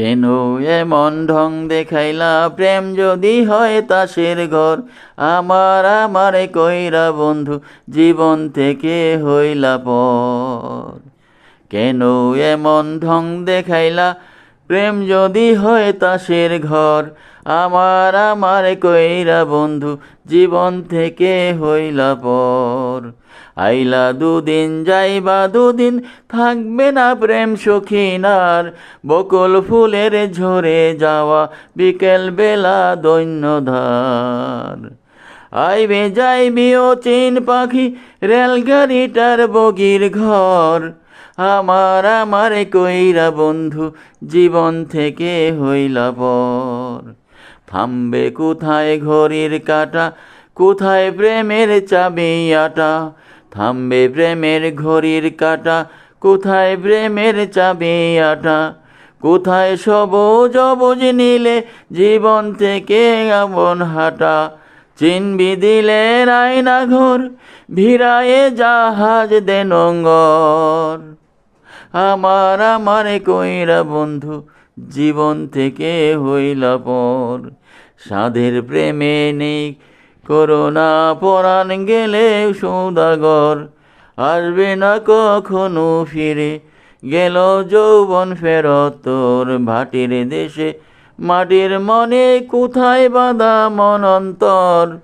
কেন এমন ঢং দেখাইলা প্রেম যদি হয় তাসের ঘর। আমার আমার কইরা বন্ধু, জীবন থেকে হইলা পর। কেন এমন ঢং দেখাইলা প্রেম যদি হয় তাসের ঘর, আমার আমার কইরা বন্ধু, জীবন থেকে হইলা পর। আইলা দুদিন যাইবা দুদিন থাকবে না প্রেম সখিনার, বকুল ফুলের ঝরে যাওয়া বিকেল বেলা দৈন্যধার। আইবে যাইবি ও চিন পাখি, রেলগাড়িটার বগির ঘর আমার আমার কইরা বন্ধু, জীবন থেকে হইলা পর থামবে কোথায় ঘড়ির কাটা, কোথায় প্রেমের চাবি আটা? থামবে প্রেমের ঘড়ির কাটা, কোথায় প্রেমের চাবি আটা? কোথায় সবুজ অবুজ নীলে জীবন থেকে আমন হাঁটা? চিনবি দিলে রায়না ঘর, ভিড়ায়ে জাহাজ দেনঙ্গর আমার আমার কইরা বন্ধু, জীবন থেকে হইলা পর। সাধের প্রেমে নেই, করোনা পরাণ গেলে সৌদাগর। আসবে না কখনো ফিরে, গেল যৌবন ফেরত তোর ভাটির দেশে। মাটির মনে কোথায় বাঁধা মন অন্তর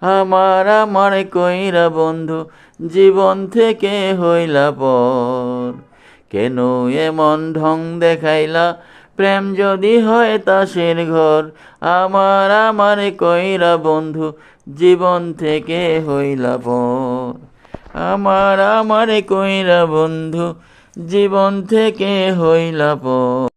আমার আমার কইরা বন্ধু, জীবন থেকে হইলা পর। কেন এমন ঢং দেখাইলা? প্রেম যদি হয় তাসের ঘর। আমার আমার কইরা বন্ধু, জীবন থেকে হইলা পর। আমার আমার কইরা বন্ধু, জীবন থেকে হইলা পর।